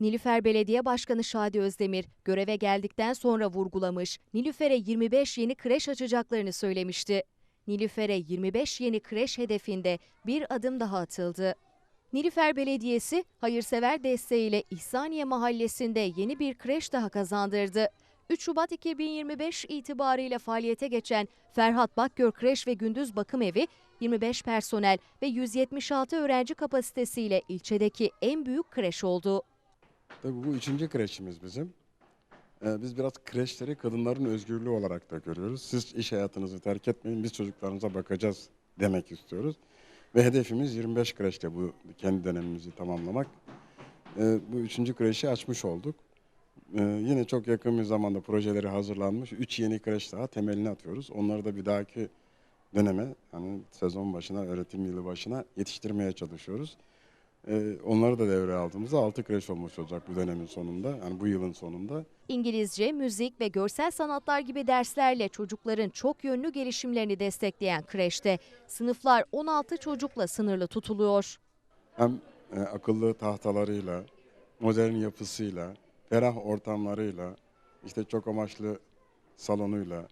Nilüfer Belediye Başkanı Şadi Özdemir göreve geldikten sonra vurgulamış, Nilüfer'e 25 yeni kreş açacaklarını söylemişti. Nilüfer'e 25 yeni kreş hedefinde bir adım daha atıldı. Nilüfer Belediyesi hayırsever desteğiyle İhsaniye Mahallesi'nde yeni bir kreş daha kazandırdı. 3 Şubat 2025 itibarıyla faaliyete geçen Ferhat Bakgör Kreş ve Gündüz Bakım Evi 25 personel ve 176 öğrenci kapasitesiyle ilçedeki en büyük kreş oldu. Tabii bu üçüncü kreşimiz bizim. Ee, biz biraz kreşleri kadınların özgürlüğü olarak da görüyoruz. Siz iş hayatınızı terk etmeyin, biz çocuklarınıza bakacağız demek istiyoruz. Ve hedefimiz 25 kreşte bu kendi dönemimizi tamamlamak. Ee, bu üçüncü kreşi açmış olduk. Ee, yine çok yakın bir zamanda projeleri hazırlanmış. Üç yeni kreş daha temelini atıyoruz. Onları da bir dahaki döneme, hani sezon başına, öğretim yılı başına yetiştirmeye çalışıyoruz. Ee, onları da devreye aldığımızda 6 kreş olmuş olacak bu dönemin sonunda, yani bu yılın sonunda. İngilizce, müzik ve görsel sanatlar gibi derslerle çocukların çok yönlü gelişimlerini destekleyen kreşte sınıflar 16 çocukla sınırlı tutuluyor. Hem e, akıllı tahtalarıyla, modern yapısıyla, ferah ortamlarıyla, işte çok amaçlı salonuyla,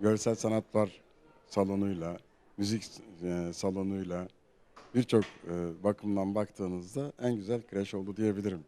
görsel sanatlar salonuyla, müzik e, salonuyla birçok e, bakımdan baktığınızda en güzel kreş oldu diyebilirim.